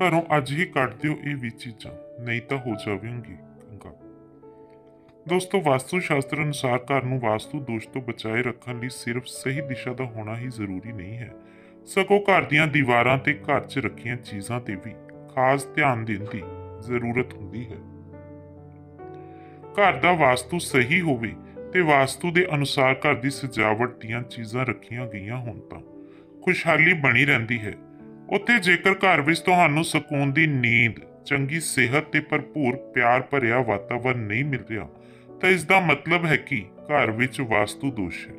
ਘਰੋਂ ਅੱਜ ਹੀ ਕੱਢ ਦਿਓ ਇਹ ਵੀ ਚੀਜ਼ਾਂ, ਨਹੀਂ ਤਾਂ ਹੋ ਜਾਵੇਗੀ ਕੰਗਾ ਦੋਸਤੋ ਵਾਸਤੂ ਸ਼ਾਸਤਰ ਅਨੁਸਾਰ ਘਰ ਨੂੰ ਵਾਸਤੂ ਦੋਸ਼ ਤੋਂ ਬਚਾਏ ਰੱਖਣ ਲਈ ਸਿਰਫ ਸਹੀ ਦਿਸ਼ਾ ਦਾ ਹੋਣਾ ਹੀ ਜ਼ਰੂਰੀ ਨਹੀਂ ਹੈ। ਸਗੋਂ ਘਰ ਦੀਆਂ ਦੀਵਾਰਾਂ ਤੇ ਘਰ 'ਚ ਰੱਖੀਆਂ ਚੀਜ਼ਾਂ ਤੇ ਵੀ ਖਾਸ ਧਿਆਨ ਦੇਣ ਦੀ ਜ਼ਰੂਰਤ ਹੁੰਦੀ ਹੈ। ਘਰ ਦਾ ਵਾਸਤੂ ਸਹੀ ਹੋਵੇ ਤੇ ਵਾਸਤੂ ਦੇ ਅਨੁਸਾਰ ਘਰ ਦੀ ਸਜਾਵਟ ਦੀਆਂ ਚੀਜ਼ਾਂ ਰੱਖੀਆਂ ਗਈਆਂ ਹੋਣ ਤਾਂ ਖੁਸ਼ਹਾਲੀ ਬਣੀ ਰਹਿੰਦੀ ਹੈ। ਉੱਥੇ ਜੇਕਰ ਘਰ ਵਿੱਚ ਤੁਹਾਨੂੰ ਸਕੂਨ ਦੀ ਨੀਂਦ, ਚੰਗੀ ਸਿਹਤ ਤੇ ਭਰਪੂਰ ਪਿਆਰ ਭਰਿਆ ਵਾਤਾਵਰਣ ਨਹੀਂ ਮਿਲ ਰਿਹਾ, ਤਾਂ ਇਸ ਦਾ ਮਤਲਬ ਹੈ ਕਿ ਘਰ ਵਿੱਚ ਵਾਸਤੂ ਦੋਸ਼ ਹੈ।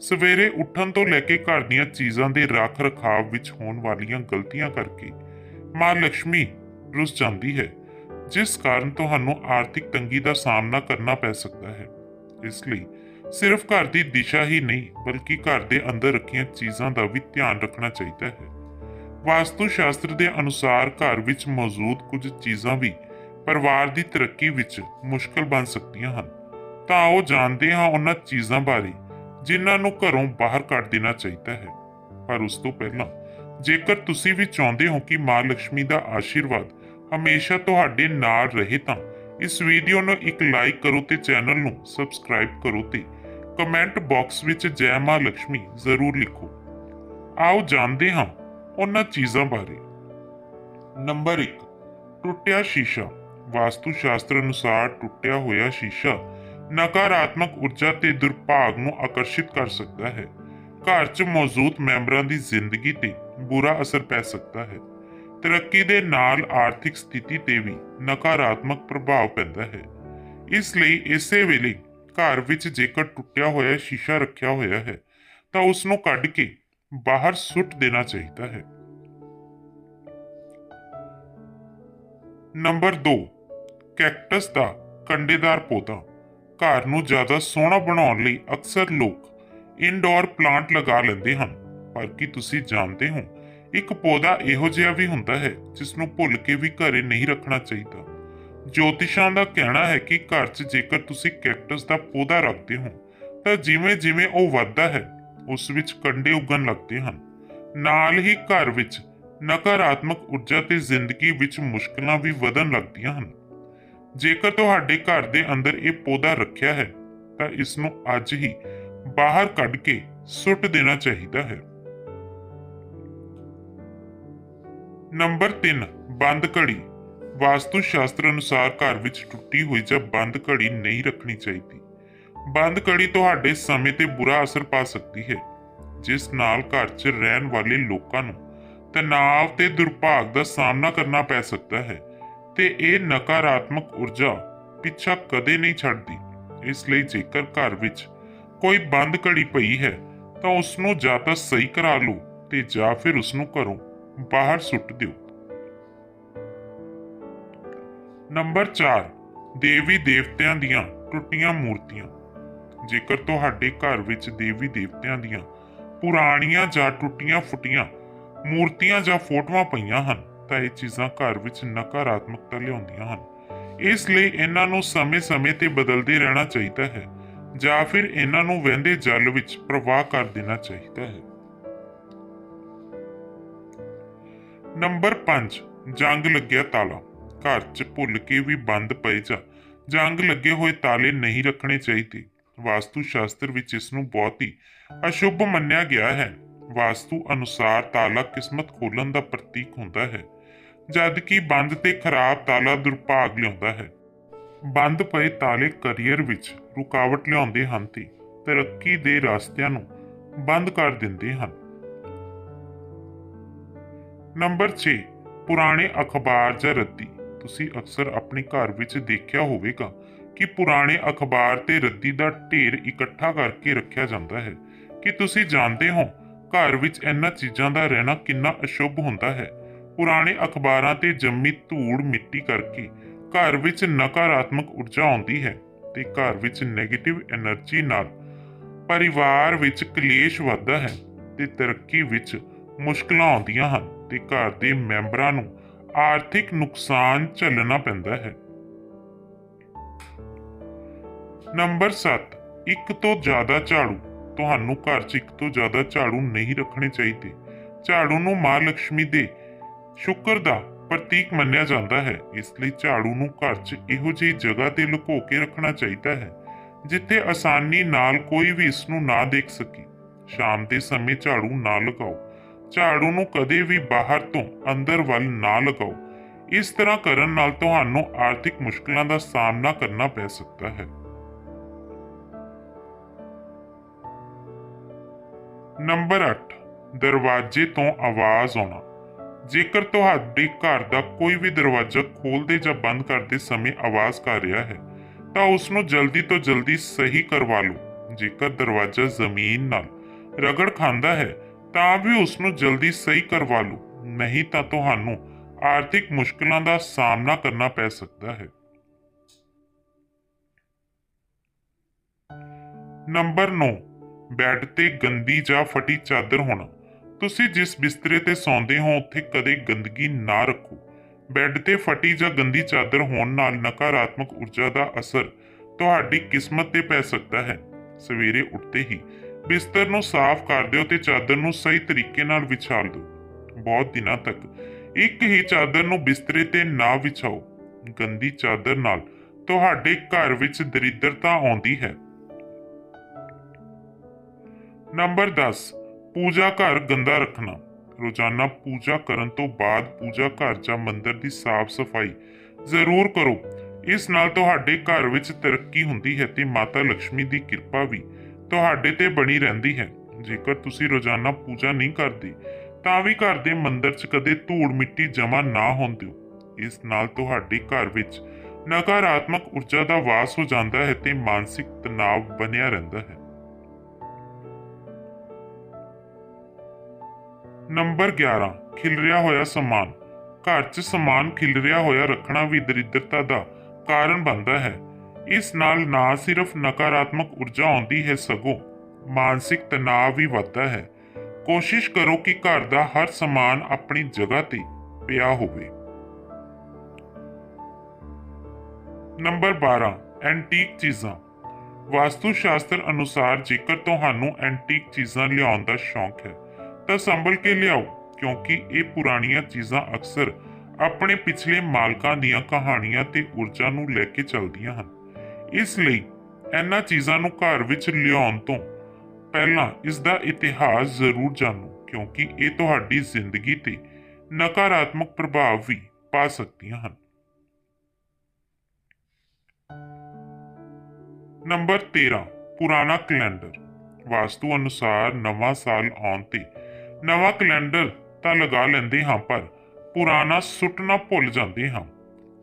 ਸਵੇਰੇ ਉੱਠਣ ਤੋਂ ਲੈ ਕੇ ਘਰ ਦੀਆਂ ਚੀਜ਼ਾਂ ਦੇ ਰੱਖ ਰਖਾਵ ਵਿੱਚ ਹੋਣ ਵਾਲੀਆਂ ਗਲਤੀਆਂ ਕਰਕੇ ਮਾਂ ਲక్ష్ਮੀ ਰੁੱਸ ਜਾਂਦੀ ਹੈ, ਜਿਸ ਕਾਰਨ ਤੁਹਾਨੂੰ ਆਰਥਿਕ ਤੰਗੀ ਦਾ ਸਾਹਮਣਾ ਕਰਨਾ ਪੈ ਸਕਦਾ ਹੈ। ਇਸ ਲਈ ਸਿਰਫ ਘਰ ਦੀ ਦਿਸ਼ਾ ਹੀ ਨਹੀਂ, ਬਲਕਿ ਘਰ ਦੇ ਅੰਦਰ ਰੱਖੀਆਂ ਚੀਜ਼ਾਂ ਦਾ ਵੀ ਧਿਆਨ ਰੱਖਣਾ ਚਾਹੀਦਾ ਹੈ। ਵਾਸਤੂ ਸ਼ਾਸਤਰ ਦੇ ਅਨੁਸਾਰ ਘਰ ਵਿੱਚ ਮੌਜੂਦ ਕੁਝ ਚੀਜ਼ਾਂ ਵੀ ਪਰਿਵਾਰ ਦੀ ਤਰੱਕੀ ਵਿੱਚ ਮੁਸ਼ਕਲ ਬਣ ਸਕਦੀਆਂ ਹਨ। ਤਾਂ ਉਹ ਜਾਣਦੇ ਹਾਂ ਉਹਨਾਂ ਚੀਜ਼ਾਂ ਬਾਰੇ ਜਿਨ੍ਹਾਂ ਨੂੰ ਘਰੋਂ ਬਾਹਰ ਕੱਢ ਦੇਣਾ ਚਾਹੀਦਾ ਹੈ। ਪਰ ਉਸ ਤੋਂ ਪਹਿਲਾਂ ਜੇਕਰ ਤੁਸੀਂ ਵੀ ਚਾਹੁੰਦੇ ਹੋ ਕਿ ਮਾਂ ਲక్ష్ਮੀ ਦਾ ਆਸ਼ੀਰਵਾਦ ਹਮੇਸ਼ਾ ਤੁਹਾਡੇ ਨਾਲ ਰਹੇ ਤਾਂ ਇਸ ਵੀਡੀਓ ਨੂੰ ਇੱਕ ਲਾਈਕ ਕਰੋ ਤੇ ਚੈਨਲ ਨੂੰ ਸਬਸਕ੍ਰਾਈਬ ਕਰੋ ਤੇ ਕਮੈਂਟ ਬਾਕਸ ਵਿੱਚ ਜੈ ਮਾਂ ਲక్ష్ਮੀ ਜ਼ਰੂਰ ਲਿਖੋ। ਆਓ ਜਾਣਦੇ ਹਾਂ ਉਹਨਾਂ ਚੀਜ਼ਾਂ ਬਾਰੇ। ਨੰਬਰ 1 ਟੁੱਟਿਆ ਸ਼ੀਸ਼ਾ। ਵਾਸਤੂ ਸ਼ਾਸਤਰ ਅਨੁਸਾਰ ਟੁੱਟਿਆ ਹੋਇਆ ਸ਼ੀਸ਼ਾ ਨਕਾਰਾਤਮਕ ਊਰਜਾ ਤੇ ਦੁਰਭਾਗ ਨੂੰ ਆਕਰਸ਼ਿਤ ਕਰ ਸਕਦਾ ਹੈ। ਘਰ 'ਚ ਮੌਜੂਦ ਮੈਂਬਰਾਂ ਦੀ ਜ਼ਿੰਦਗੀ ਤੇ ਬੁਰਾ ਅਸਰ ਪੈ ਸਕਦਾ ਹੈ। ਤਰੱਕੀ ਦੇ ਨਾਲ ਆਰਥਿਕ ਸਥਿਤੀ ਤੇ ਵੀ ਨਕਾਰਾਤਮਕ ਪ੍ਰਭਾਵ ਪੈਂਦਾ ਹੈ। ਇਸ ਲਈ ਇਸੇ ਵੇਲੇ ਘਰ ਵਿੱਚ ਜੇਕਰ ਟੁੱਟਿਆ ਹੋਇਆ ਸ਼ੀਸ਼ਾ ਰੱਖਿਆ ਹੋਇਆ ਹੈ ਤਾਂ ਉਸ ਨੂੰ ਕੱਢ ਕੇ ਬਾਹਰ ਸੁੱਟ ਦੇਣਾ ਚਾਹੀਦਾ ਹੈ। ਨੰਬਰ 2 ਕੈਕਟਸ ਦਾ ਕੰਡੇਦਾਰ ਪੌਦਾ। ਘਰ ਨੂੰ ਜ਼ਿਆਦਾ ਸੋਹਣਾ ਬਣਾਉਣ ਲਈ ਅਕਸਰ ਲੋਕ ਇਨਡੋਰ ਪਲਾਂਟ ਲਗਾ ਲੈਂਦੇ ਹਨ। ਪਰ ਕੀ ਤੁਸੀਂ ਜਾਣਦੇ ਹੋ, ਇੱਕ ਪੌਦਾ ਇਹੋ ਜਿਹਾ ਵੀ ਹੁੰਦਾ ਹੈ ਜਿਸ ਨੂੰ ਭੁੱਲ ਕੇ ਵੀ ਘਰੇ ਨਹੀਂ ਰੱਖਣਾ ਚਾਹੀਦਾ? ਜੋਤਿਸ਼ਾਂ ਦਾ ਕਹਿਣਾ ਹੈ ਕਿ ਘਰ 'ਚ ਜੇਕਰ ਤੁਸੀਂ ਕੈਕਟਸ ਦਾ ਪੌਦਾ ਰੱਖਦੇ ਹੋ, ਤਾਂ ਜਿਵੇਂ ਜਿਵੇਂ ਉਹ ਵੱਧਦਾ ਹੈ ਉਸ ਵਿੱਚ ਕੰਡੇ ਉੱਗਣ ਲੱਗਦੇ ਹਨ। ਨਾਲ ਹੀ ਘਰ ਵਿੱਚ ਨਕਾਰਾਤਮਕ ਊਰਜਾ ਤੇ ਜ਼ਿੰਦਗੀ ਵਿੱਚ ਮੁਸ਼ਕਲਾਂ ਵੀ ਵਧਣ ਲੱਗਦੀਆਂ ਹਨ। ਜੇਕਰ ਤੁਹਾਡੇ ਘਰ ਦੇ ਅੰਦਰ ਇਹ ਪੌਦਾ ਰੱਖਿਆ ਹੈ, ਤਾਂ ਇਸ ਨੂੰ ਅੱਜ ਹੀ ਬਾਹਰ ਕੱਢ ਕੇ ਸੁੱਟ ਦੇਣਾ ਚਾਹੀਦਾ ਹੈ। ਨੰਬਰ 3 ਬੰਦ ਘੜੀ। ਵਾਸਤੂ ਸ਼ਾਸਤਰ ਅਨੁਸਾਰ ਘਰ ਵਿੱਚ ਟੁੱਟੀ ਹੋਈ ਜਾਂ ਬੰਦ ਘੜੀ ਨਹੀਂ ਰੱਖਣੀ ਚਾਹੀਦੀ। ਬੰਦ ਘੜੀ ਤੁਹਾਡੇ ਸਮੇਂ ਤੇ ਬੁਰਾ ਅਸਰ ਪਾ ਸਕਦੀ ਹੈ। ਜਿਸ ਨਾਲ ਘਰ 'ਚ ਰਹਿਣ ਵਾਲੇ ਲੋਕਾਂ ਨੂੰ ਤਣਾਅ ਤੇ ਦੁਰਭਾਗ ਦਾ ਸਾਹਮਣਾ ਕਰਨਾ ਪੈ ਸਕਦਾ ਹੈ ਤੇ ਇਹ ਨਕਾਰਾਤਮਕ ਊਰਜਾ ਪਿੱਛਾ ਕਦੇ ਨਹੀਂ ਛੱਡਦੀ। ਇਸ ਲਈ ਜੇਕਰ ਘਰ ਵਿੱਚ ਕੋਈ ਬੰਦ ਘੜੀ ਪਈ ਹੈ, ਤਾਂ ਉਸ ਨੂੰ ਜਾਂ ਤਾਂ ਸਹੀ ਕਰਾ ਲਓ ਤੇ ਜਾਂ ਫਿਰ ਉਸ ਨੂੰ ਘਰੋਂ ਬਾਹਰ ਸੁੱਟ ਦਿਓ। ਨੰਬਰ 4 ਦੇਵੀ ਦੇਵਤਿਆਂ ਦੀਆਂ ਟੁੱਟੀਆਂ ਮੂਰਤੀਆਂ। ਜੇਕਰ ਤੁਹਾਡੇ ਘਰ ਵਿੱਚ ਦੇਵੀ ਦੇਵਤਿਆਂ ਦੀਆਂ ਪੁਰਾਣੀਆਂ ਜਾਂ ਟੁੱਟੀਆਂ ਫੁੱਟੀਆਂ ਮੂਰਤੀਆਂ ਜਾਂ ਫੋਟੋਆਂ ਪਈਆਂ ਹਨ, ਤਾਂ ਇਹ ਚੀਜ਼ਾਂ ਘਰ ਵਿੱਚ ਨਕਾਰਾਤਮਕਤਾ ਲਿਆਉਂਦੀਆਂ ਹਨ। ਇਸ ਲਈ ਇਹਨਾਂ ਨੂੰ ਸਮੇਂ-ਸਮੇਂ ਤੇ ਬਦਲਦੇ ਰਹਿਣਾ ਚਾਹੀਦਾ ਹੈ, ਜਾਂ ਫਿਰ ਇਹਨਾਂ ਨੂੰ ਵਹਿੰਦੇ ਜਲ ਵਿੱਚ ਪ੍ਰਵਾਹ ਕਰ ਦੇਣਾ ਚਾਹੀਦਾ ਹੈ। ਨੰਬਰ 5 ਜੰਗ ਲੱਗਿਆ ਤਾਲਾ। ਘਰ 'ਚ ਭੁੱਲ ਕੇ ਵੀ ਬੰਦ ਪਏ ਜਾ ਜੰਗ ਲੱਗੇ ਹੋਏ ਤਾਲੇ ਨਹੀਂ ਰੱਖਣੇ ਚਾਹੀਦੇ। ਵਾਸਤੂ ਸ਼ਾਸਤਰ ਵਿੱਚ ਇਸ ਨੂੰ ਬਹੁਤ ਹੀ ਅਸ਼ੁਭ ਮੰਨਿਆ ਗਿਆ ਹੈ। ਵਾਸਤੂ ਅਨੁਸਾਰ ਤਾਲਾ ਕਿਸਮਤ ਖੋਲਣ ਦਾ ਪ੍ਰਤੀਕ ਹੁੰਦਾ ਹੈ ਜਦ ਕਿ ਬੰਦ ਤੇ ਖਰਾਬ ਤਾਲਾ ਦੁਰਭਾਗ ਲਿਆਉਂਦਾ ਹੈ। ਬੰਦ ਪਏ ਤਾਲੇ ਕੈਰੀਅਰ ਵਿੱਚ ਰੁਕਾਵਟ ਲਿਆਉਂਦੇ ਹਨ ਤੇ ਤਰੱਕੀ ਦੇ ਰਸਤਿਆਂ ਨੂੰ ਬੰਦ ਕਰ ਦਿੰਦੇ ਹਨ। ਨੰਬਰ 6 ਪੁਰਾਣੇ ਅਖਬਾਰ ਜਾਂ ਰੱਦੀ। ਤੁਸੀਂ ਅਕਸਰ ਆਪਣੇ ਘਰ ਵਿੱਚ ਦੇਖਿਆ ਹੋਵੇਗਾ ਕਿ ਪੁਰਾਣੇ ਅਖਬਾਰ ਤੇ ਰੱਦੀ ਦਾ ਢੇਰ ਇਕੱਠਾ ਕਰਕੇ ਰੱਖਿਆ ਜਾਂਦਾ ਹੈ। ਕਿ ਤੁਸੀਂ ਜਾਣਦੇ ਹੋ ਘਰ ਵਿੱਚ ਇਹਨਾਂ ਚੀਜ਼ਾਂ ਦਾ ਰਹਿਣਾ ਕਿੰਨਾ ਅਸ਼ੁੱਭ ਹੁੰਦਾ ਹੈ? ਪੁਰਾਣੇ ਅਖਬਾਰਾਂ ਤੇ ਜੰਮੀ ਧੂੜ ਮਿੱਟੀ ਕਰਕੇ ਘਰ ਵਿੱਚ ਨਕਾਰਾਤਮਕ ਊਰਜਾ ਆਉਂਦੀ ਹੈ ਤੇ ਘਰ ਵਿੱਚ ਨੈਗੇਟਿਵ એનર્ਜੀ ਨਾਲ ਪਰਿਵਾਰ ਵਿੱਚ ਕਲੇਸ਼ ਵੱਧਦਾ ਹੈ ਤੇ ਤਰੱਕੀ ਵਿੱਚ ਮੁਸ਼ਕਲਾਂ ਆਉਂਦੀਆਂ ਹਨ ਤੇ ਘਰ ਦੇ ਮੈਂਬਰਾਂ ਨੂੰ ਆਰਥਿਕ ਨੁਕਸਾਨ ਝੱਲਣਾ ਪੈਂਦਾ ਹੈ। ਨੰਬਰ 7 ਇੱਕ ਤੋਂ ਜ਼ਿਆਦਾ ਝਾੜੂ। ਤੁਹਾਨੂੰ ਘਰ 'ਚ ਇੱਕ ਤੋਂ ਜ਼ਿਆਦਾ ਝਾੜੂ ਨਹੀਂ ਰੱਖਣੇ ਚਾਹੀਦੇ। ਝਾੜੂ ਨੂੰ ਮਾਂ ਲక్ష్ਮੀ ਦੇ ਸ਼ੁਕਰ ਦਾ ਪ੍ਰਤੀਕ ਮੰਨਿਆ ਜਾਂਦਾ ਹੈ। ਇਸ ਲਈ ਝਾੜੂ ਨੂੰ ਘਰ 'ਚ ਇਹੋ ਜਿਹੀ ਜਗ੍ਹਾ ਤੇ ਲੁਕੋ ਕੇ ਰੱਖਣਾ ਚਾਹੀਦਾ ਹੈ, ਜਿੱਥੇ ਆਸਾਨੀ ਨਾਲ ਕੋਈ ਵੀ ਇਸ ਨੂੰ ਨਾ ਦੇਖ ਸਕੇ। ਸ਼ਾਮ ਦੇ ਸਮੇਂ ਝਾੜੂ ਨਾ ਲਗਾਓ। ਝਾੜੂ ਨੂੰ ਕਦੇ ਵੀ ਬਾਹਰ ਤੋਂ ਅੰਦਰ ਵੱਲ ਨਾ ਲਗਾਓ। ਇਸ ਤਰ੍ਹਾਂ ਕਰਨ ਨਾਲ ਤੁਹਾਨੂੰ ਆਰਥਿਕ ਮੁਸ਼ਕਲਾਂ ਦਾ ਸਾਹਮਣਾ ਕਰਨਾ ਪੈ ਸਕਦਾ ਹੈ। ਨੰਬਰ 8 ਦਰਵਾਜ਼ੇ ਤੋਂ ਆਵਾਜ਼ ਆਉਣਾ। ਜੇਕਰ ਤੁਹਾਡੇ ਘਰ ਦਾ ਕੋਈ ਵੀ ਦਰਵਾਜ਼ਾ ਖੋਲਦੇ ਜਾਂ ਬੰਦ ਕਰਦੇ ਸਮੇਂ ਆਵਾਜ਼ ਕਰ ਰਿਹਾ ਹੈ, ਤਾਂ ਉਸ ਨੂੰ ਜਲਦੀ ਤੋਂ ਜਲਦੀ ਸਹੀ ਕਰਵਾ ਲਓ। ਜੇਕਰ ਦਰਵਾਜ਼ਾ ਜ਼ਮੀਨ ਨਾਲ ਰਗੜ ਖਾਂਦਾ ਹੈ, ਤਾਂ ਵੀ ਉਸ ਨੂੰ ਜਲਦੀ ਸਹੀ ਕਰਵਾ ਲਓ। ਨਹੀਂ ਤਾਂ ਤੁਹਾਨੂੰ ਆਰਥਿਕ ਮੁਸ਼ਕਲਾਂ ਦਾ ਸਾਹਮਣਾ ਕਰਨਾ ਪੈ ਸਕਦਾ ਹੈ। ਨੰਬਰ 9 ਬੈੱਡ ਤੇ ਗੰਦੀ ਜਾਂ ਫਟੀ ਚਾਦਰ ਹੋਣਾ। ਤੁਸੀਂ ਜਿਸ ਬਿਸਤਰੇ ਤੇ ਸੌਂਦੇ ਹੋ, ਉੱਥੇ ਕਦੇ ਗੰਦਗੀ ਨਾ ਰੱਖੋ। ਬੈੱਡ ਤੇ ਫਟੀ ਜਾਂ ਗੰਦੀ ਚਾਦਰ ਹੋਣ ਨਾਲ ਨਕਾਰਾਤਮਕ ਊਰਜਾ ਦਾ ਅਸਰ ਤੁਹਾਡੀ ਕਿਸਮਤ ਤੇ ਪੈ ਸਕਦਾ ਹੈ। ਸਵੇਰੇ ਉੱਠਦੇ ਹੀ ਬਿਸਤਰ ਨੂੰ ਸਾਫ਼ ਕਰ ਦਿਓ ਤੇ ਚਾਦਰ ਨੂੰ ਸਹੀ ਤਰੀਕੇ ਨਾਲ ਵਿਛਾਲ ਦਿਓ। ਬਹੁਤ ਦਿਨਾਂ ਤੱਕ ਇੱਕ ਹੀ ਚਾਦਰ ਨੂੰ ਬਿਸਤਰੇ ਤੇ ਨਾ ਵਿਛਾਓ। ਗੰਦੀ ਚਾਦਰ ਨਾਲ ਤੁਹਾਡੇ ਘਰ ਵਿੱਚ ਦਰਿਦਰਤਾ ਆਉਂਦੀ ਹੈ। ਨੰਬਰ 10 ਪੂਜਾ ਘਰ ਗੰਦਾ ਰੱਖਣਾ। ਰੋਜ਼ਾਨਾ ਪੂਜਾ ਕਰਨ ਤੋਂ ਬਾਅਦ ਪੂਜਾ ਘਰ ਜਾਂ ਮੰਦਿਰ ਦੀ ਸਾਫ਼ ਸਫ਼ਾਈ ਜ਼ਰੂਰ ਕਰੋ। ਇਸ ਨਾਲ ਤੁਹਾਡੇ ਘਰ ਵਿੱਚ ਤਰੱਕੀ ਹੁੰਦੀ ਹੈ ਤੇ ਮਾਤਾ ਲక్ష్ਮੀ ਦੀ ਕਿਰਪਾ ਵੀ ਤੁਹਾਡੇ ਤੇ ਬਣੀ ਰਹਿੰਦੀ ਹੈ। ਜੇਕਰ ਤੁਸੀਂ ਰੋਜ਼ਾਨਾ ਪੂਜਾ ਨਹੀਂ ਕਰਦੇ, ਤਾਂ ਵੀ ਘਰ ਦੇ ਮੰਦਰ 'ਚ ਕਦੇ ਧੂੜ ਮਿੱਟੀ ਜਮ੍ਹਾਂ ਨਾ ਹੋਣ ਦਿਓ। ਇਸ ਨਾਲ ਤੁਹਾਡੇ ਘਰ ਵਿੱਚ ਨਕਾਰਾਤਮਕ ਊਰਜਾ ਦਾ ਵਾਸ ਹੋ ਜਾਂਦਾ ਹੈ ਤੇ ਮਾਨਸਿਕ ਤਣਾਅ ਬਣਿਆ ਰਹਿੰਦਾ ਹੈ। ਨੰਬਰ 11 ਖਿਲਰਿਆ ਹੋਇਆ ਸਮਾਨ। ਘਰ 'ਚ ਸਮਾਨ ਖਿਲਰਿਆ ਹੋਇਆ ਰੱਖਣਾ ਵੀ ਦਰਿਦਰਤਾ ਦਾ ਕਾਰਨ ਬਣਦਾ ਹੈ। ਇਸ ਨਾਲ ਨਾ ਸਿਰਫ ਨਕਾਰਾਤਮਕ ਊਰਜਾ ਆਉਂਦੀ ਹੈ ਸਗੋਂ ਮਾਨਸਿਕ ਤਣਾਅ ਵੀ ਵੱਧਦਾ ਹੈ। ਕੋਸ਼ਿਸ਼ ਕਰੋ ਕਿ ਘਰ ਦਾ ਹਰ ਸਮਾਨ ਆਪਣੀ ਜਗ੍ਹਾ ਤੇ ਪਿਆ ਹੋਵੇ। ਨੰਬਰ 12 ਐਂਟੀਕ ਚੀਜ਼ਾਂ। ਵਾਸਤੂ ਸ਼ਾਸਤਰ ਅਨੁਸਾਰ ਜੇਕਰ ਤੁਹਾਨੂੰ ਐਂਟੀਕ ਚੀਜ਼ਾਂ ਲਿਆਉਣ ਦਾ ਸ਼ੌਂਕ ਹੈ ਤਾਂ ਸੰਭਲ ਕੇ ਲਿਆਓ, ਕਿਉਂਕਿ ਇਹ ਪੁਰਾਣੀਆਂ ਚੀਜ਼ਾਂ ਅਕਸਰ ਆਪਣੇ ਪਿਛਲੇ ਮਾਲਕਾਂ ਦੀਆਂ ਕਹਾਣੀਆਂ ਤੇ ਊਰਜਾ ਨੂੰ ਲੈ ਕੇ ਚੱਲਦੀਆਂ ਹਨ। ਇਸ ਲਈ ਇਹਨਾਂ ਚੀਜ਼ਾਂ ਨੂੰ ਘਰ ਵਿੱਚ ਲਿਆਉਣ ਤੋਂ ਪਹਿਲਾਂ ਇਸ ਦਾ ਇਤਿਹਾਸ ਜ਼ਰੂਰ ਜਾਣੋ, ਕਿਉਂਕਿ ਇਹ ਤੁਹਾਡੀ ਜ਼ਿੰਦਗੀ ਤੇ ਨਕਾਰਾਤਮਕ ਪ੍ਰਭਾਵ ਵੀ ਪਾ ਸਕਦੀਆਂ ਹਨ। ਨੰਬਰ 13 ਪੁਰਾਣਾ ਕੈਲੰਡਰ। ਵਾਸਤੂ ਅਨੁਸਾਰ ਨਵਾਂ ਸਾਲ ਆਉਣ ਤੇ ਨਵਾਂ ਕੈਲੰਡਰ ਤਾਂ ਲਗਾ ਲੈਂਦੇ ਹਾਂ, ਪਰ ਪੁਰਾਣਾ ਸੁੱਟਣਾ ਭੁੱਲ ਜਾਂਦੇ ਹਾਂ।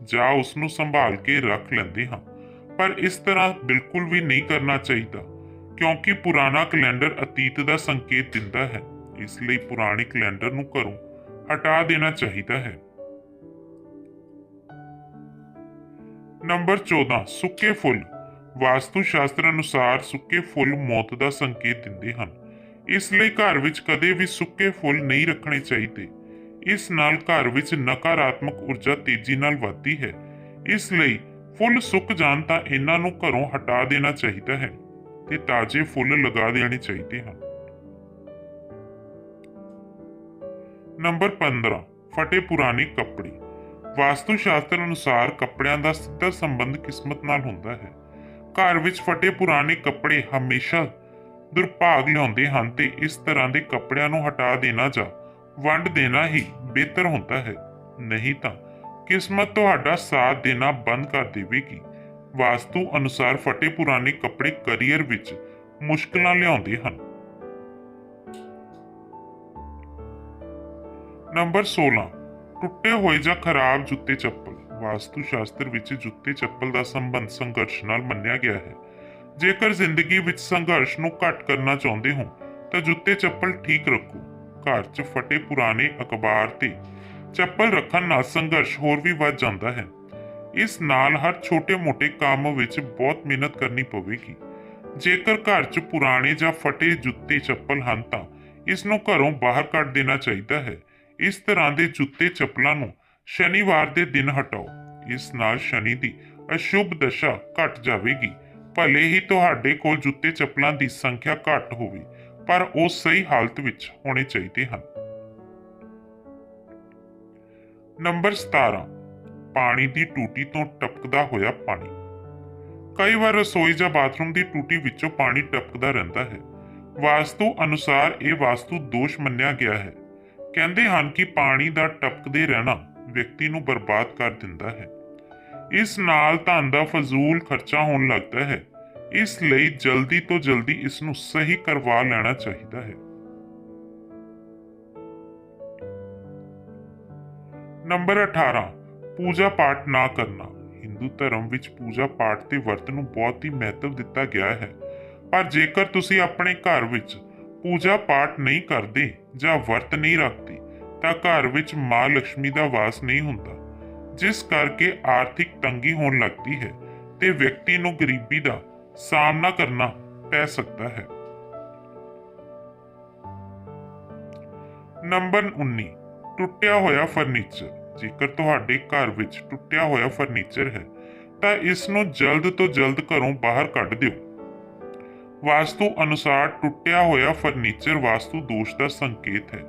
ਜਾਂ ਉਸ ਨੂੰ ਸੰਭਾਲ ਕੇ ਰੱਖ ਲੈਂਦੇ ਹਾਂ। ਪਰ ਇਸ ਤਰ੍ਹਾਂ ਬਿਲਕੁਲ ਵੀ ਨਹੀਂ ਕਰਨਾ ਚਾਹੀਦਾ, ਕਿਉਂਕਿ ਪੁਰਾਣਾ ਕੈਲੰਡਰ ਅਤੀਤ ਦਾ ਸੰਕੇਤ ਦਿੰਦਾ ਹੈ। ਇਸ ਲਈ ਪੁਰਾਣੇ ਕੈਲੰਡਰ ਨੂੰ ਘਰੋਂ ਹਟਾ ਦੇਣਾ ਚਾਹੀਦਾ ਹੈ। ਨੰਬਰ 14 ਸੁੱਕੇ ਫੁੱਲ। ਵਾਸਤੂ ਸ਼ਾਸਤਰ ਅਨੁਸਾਰ ਸੁੱਕੇ ਫੁੱਲ ਮੌਤ ਦਾ ਸੰਕੇਤ ਦਿੰਦੇ ਹਨ। ਇਸ ਲਈ ਘਰ ਵਿੱਚ ਕਦੇ ਵੀ ਸੁੱਕੇ ਫੁੱਲ ਨਹੀਂ ਰੱਖਣੇ ਚਾਹੀਦੇ। ਇਸ ਨਾਲ ਘਰ ਵਿੱਚ ਨਕਾਰਾਤਮਕ ਊਰਜਾ ਤੇਜ਼ੀ ਨਾਲ ਵੱਧਦੀ ਹੈ। ਇਸ ਲਈ ਫੁੱਲ ਸੁੱਕ ਜਾਣ ਤਾਂ ਇਹਨਾਂ ਨੂੰ ਘਰੋਂ ਹਟਾ ਦੇਣਾ ਚਾਹੀਦਾ ਹੈ ਤੇ ਤਾਜ਼ੇ ਫੁੱਲ ਲਗਾ ਦੇਣੇ ਚਾਹੀਦੇ ਹਨ। ਨੰਬਰ 15 ਫਟੇ ਪੁਰਾਣੇ ਕੱਪੜੇ। ਵਾਸਤੂ ਸ਼ਾਸਤਰ ਅਨੁਸਾਰ ਕੱਪੜਿਆਂ ਦਾ ਸਿੱਧਾ ਸੰਬੰਧ ਕਿਸਮਤ ਨਾਲ ਹੁੰਦਾ ਹੈ। ਘਰ ਵਿੱਚ ਫਟੇ ਪੁਰਾਣੇ ਕੱਪੜੇ ਹਮੇਸ਼ਾ ਦੁਰਭਾਗ ਲਿਆਉਂਦੇ ਹਨ ਤੇ ਇਸ ਤਰ੍ਹਾਂ ਦੇ ਕੱਪੜਿਆਂ ਨੂੰ ਹਟਾ ਦੇਣਾ ਜਾਂ ਵੰਡ ਦੇਣਾ ਹੀ ਬਿਹਤਰ ਹੁੰਦਾ ਹੈ। ਨਹੀਂ ਤਾਂ ਕਿਸਮਤ ਤੁਹਾਡਾ ਸਾਥ ਦੇਣਾ ਬੰਦ ਕਰ ਦੇਵੇਗੀ। ਵਾਸਤੂ ਅਨੁਸਾਰ ਫਟੇ ਪੁਰਾਣੇ ਕੱਪੜੇ ਕੈਰੀਅਰ ਵਿੱਚ ਮੁਸ਼ਕਲਾਂ ਲਿਆਉਂਦੇ ਹਨ। ਨੰਬਰ 16 ਟੁੱਟੇ ਹੋਏ ਜਾਂ ਖਰਾਬ ਜੁੱਤੇ ਚੱਪਲ। ਵਾਸਤੂ ਸ਼ਾਸਤਰ ਵਿੱਚ ਜੁੱਤੇ ਚੱਪਲ ਦਾ ਸੰਬੰਧ ਸੰਘਰਸ਼ ਨਾਲ ਮੰਨਿਆ ਗਿਆ ਹੈ। ਜੇਕਰ ਜ਼ਿੰਦਗੀ ਵਿੱਚ ਸੰਘਰਸ਼ ਨੂੰ ਘੱਟ ਕਰਨਾ ਚਾਹੁੰਦੇ ਹੋ, ਤਾਂ ਜੁੱਤੇ ਚੱਪਲ ਠੀਕ ਰੱਖੋ। ਘਰ 'ਚ ਫਟੇ ਪੁਰਾਣੇ ਅਖਬਾਰ ਤੇ ਚੱਪਲ ਰੱਖਣ ਨਾਲ ਸੰਘਰਸ਼ ਹੋਰ ਵੀ ਵੱਧ ਜਾਂਦਾ ਹੈ। ਇਸ ਨਾਲ ਹਰ ਛੋਟੇ-ਮੋਟੇ ਕੰਮ ਵਿੱਚ ਬਹੁਤ ਮਿਹਨਤ ਕਰਨੀ ਪਵੇਗੀ। ਜੇਕਰ ਘਰ 'ਚ ਪੁਰਾਣੇ ਜਾਂ ਫਟੇ ਜੁੱਤੇ ਚੱਪਲ ਹਨ, ਤਾਂ ਇਸ ਨੂੰ ਘਰੋਂ ਬਾਹਰ ਕੱਢ ਦੇਣਾ ਚਾਹੀਦਾ ਹੈ। ਇਸ ਤਰ੍ਹਾਂ ਦੇ ਜੁੱਤੇ ਚੱਪਲਾਂ ਨੂੰ ਸ਼ਨੀਵਾਰ ਦੇ ਦਿਨ ਹਟਾਓ। ਇਸ ਨਾਲ ਸ਼ਨੀ ਦੀ ਅਸ਼ੁਭ ਦਸ਼ਾ ਘਟ ਜਾਵੇਗੀ। ਭਲੇ ਹੀ ਤੁਹਾਡੇ ਕੋਲ ਜੁੱਤੇ ਚੱਪਲਾਂ ਦੀ ਸੰਖਿਆ ਘੱਟ ਹੋਵੇ, ਪਰ ਉਹ ਸਹੀ ਹਾਲਤ ਵਿੱਚ ਹੋਣੇ ਚਾਹੀਦੇ ਹਨ। ਨੰਬਰ 17 ਪਾਣੀ ਦੀ ਟੂਟੀ ਤੋਂ ਟਪਕਦਾ ਹੋਇਆ ਪਾਣੀ। ਕਈ ਵਾਰ ਰਸੋਈ ਜਾਂ ਬਾਥਰੂਮ ਦੀ ਟੂਟੀ ਵਿੱਚੋਂ ਪਾਣੀ ਟਪਕਦਾ ਰਹਿੰਦਾ ਹੈ। ਵਾਸਤੂ ਅਨੁਸਾਰ ਇਹ ਵਾਸਤੂ ਦੋਸ਼ ਮੰਨਿਆ ਗਿਆ ਹੈ। ਕਹਿੰਦੇ ਹਨ ਕਿ ਪਾਣੀ ਦਾ ਟਪਕਦੇ ਰਹਿਣਾ ਵਿਅਕਤੀ ਨੂੰ ਬਰਬਾਦ ਕਰ ਦਿੰਦਾ ਹੈ। ਇਸ ਨਾਲ ਧਨ ਦਾ ਫਜ਼ੂਲ ਖਰਚਾ ਹੋਣ ਲੱਗਦਾ ਹੈ। ਇਸ ਲਈ ਜਲਦੀ ਤੋਂ ਜਲਦੀ ਇਸ ਨੂੰ ਸਹੀ ਕਰਵਾ ਲੈਣਾ ਚਾਹੀਦਾ ਹੈ। ਨੰਬਰ 18 ਪੂਜਾ ਪਾਠ ਨਾ ਕਰਨਾ। ਹਿੰਦੂ ਧਰਮ ਵਿੱਚ ਪੂਜਾ ਪਾਠ ਤੇ ਵਰਤ ਨੂੰ ਬਹੁਤ ਹੀ ਮਹੱਤਵ ਦਿੱਤਾ ਗਿਆ ਹੈ। ਪਰ ਜੇਕਰ ਤੁਸੀਂ ਆਪਣੇ ਘਰ ਵਿੱਚ ਪੂਜਾ ਪਾਠ ਨਹੀਂ ਕਰਦੇ ਜਾਂ ਵਰਤ ਨਹੀਂ ਰੱਖਦੇ, ਤਾਂ ਘਰ ਵਿੱਚ ਮਾਂ ਲక్ష్ਮੀ ਦਾ ਵਾਸ ਨਹੀਂ ਹੁੰਦਾ। ਜਿਸ ਕਰਕੇ ਆਰਥਿਕ ਤੰਗੀ ਹੋਣ ਲੱਗਦੀ ਹੈ ਤੇ ਵਿਅਕਤੀ ਨੂੰ ਗਰੀਬੀ ਦਾ ਸਾਹਮਣਾ ਕਰਨਾ ਪੈ ਸਕਦਾ ਹੈ। ਨੰਬਰ 19 ਟੁੱਟਿਆ ਹੋਇਆ ਫਰਨੀਚਰ। ਜੇਕਰ ਤੁਹਾਡੇ ਘਰ ਵਿੱਚ ਟੁੱਟਿਆ ਹੋਇਆ ਫਰਨੀਚਰ ਹੈ, ਤਾਂ ਇਸ ਨੂੰ ਜਲਦ ਤੋਂ ਜਲਦ ਘਰੋਂ ਬਾਹਰ ਕੱਢ ਦਿਓ। ਵਾਸਤੂ ਅਨੁਸਾਰ ਟੁੱਟਿਆ ਹੋਇਆ ਫਰਨੀਚਰ ਵਾਸਤੂ ਦੋਸ਼ ਦਾ ਸੰਕੇਤ ਹੈ।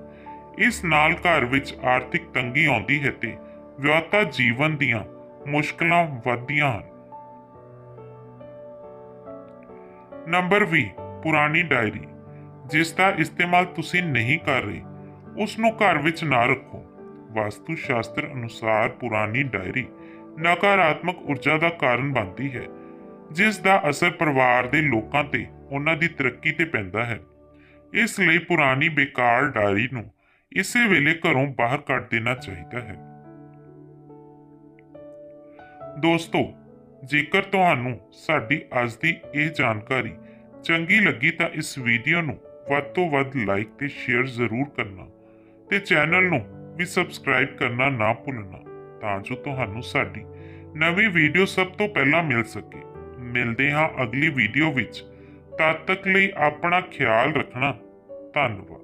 ਇਸ ਨਾਲ ਘਰ ਵਿੱਚ ਆਰਥਿਕ ਤੰਗੀ ਆਉਂਦੀ ਹੈ ਤੇ ਵਿਆਹਤਾ ਜੀਵਨ ਦੀਆਂ ਮੁਸ਼ਕਲਾਂ ਵੱਧਦੀਆਂ ਹਨ। ਨੰਬਰ 20 ਪੁਰਾਣੀ ਡਾਇਰੀ ਜਿਸ ਦਾ ਇਸਤੇਮਾਲ ਤੁਸੀਂ ਨਹੀਂ ਕਰ ਰਹੇ ਉਸ ਨੂੰ ਘਰ ਵਿੱਚ ਨਾ ਰੱਖੋ। ਵਾਸਤੂ ਸ਼ਾਸਤਰ ਅਨੁਸਾਰ ਪੁਰਾਣੀ ਡਾਇਰੀ ਨਕਾਰਾਤਮਕ ਊਰਜਾ ਦਾ ਕਾਰਨ ਬਣਦੀ ਹੈ, ਜਿਸ ਦਾ ਅਸਰ ਪਰਿਵਾਰ ਦੇ ਲੋਕਾਂ ਤੇ ਉਹਨਾਂ ਦੀ ਤਰੱਕੀ ਤੇ ਪੈਂਦਾ ਹੈ। ਇਸ ਲਈ ਪੁਰਾਣੀ ਬੇਕਾਰ ਡਾਇਰੀ ਨੂੰ ਇਸੇ ਵੇਲੇ ਘਰੋਂ ਬਾਹਰ ਕੱਢ ਦੇਣਾ ਚਾਹੀਦਾ ਹੈ। ਦੋਸਤੋ, ਜੇਕਰ ਤੁਹਾਨੂੰ ਸਾਡੀ ਅੱਜ ਦੀ ਇਹ ਜਾਣਕਾਰੀ ਚੰਗੀ ਲੱਗੀ ਤਾਂ ਇਸ ਵੀਡੀਓ ਨੂੰ ਵੱਧ ਤੋਂ ਵੱਧ ਲਾਈਕ ਤੇ ਸ਼ੇਅਰ ਜ਼ਰੂਰ ਕਰਨਾ ਤੇ ਚੈਨਲ ਨੂੰ ਵੀ ਸਬਸਕ੍ਰਾਈਬ ਕਰਨਾ ਨਾ ਭੁੱਲਣਾ ਤਾਂ ਜੋ ਤੁਹਾਨੂੰ ਸਾਡੀ ਨਵੀਂ ਵੀਡੀਓ ਸਭ ਤੋਂ ਪਹਿਲਾਂ ਮਿਲ ਸਕੇ। ਮਿਲਦੇ ਹਾਂ ਅਗਲੀ ਵੀਡੀਓ ਵਿੱਚ। ਤਦ ਤੱਕ ਲਈ ਆਪਣਾ ਖਿਆਲ ਰੱਖਣਾ। ਧੰਨਵਾਦ।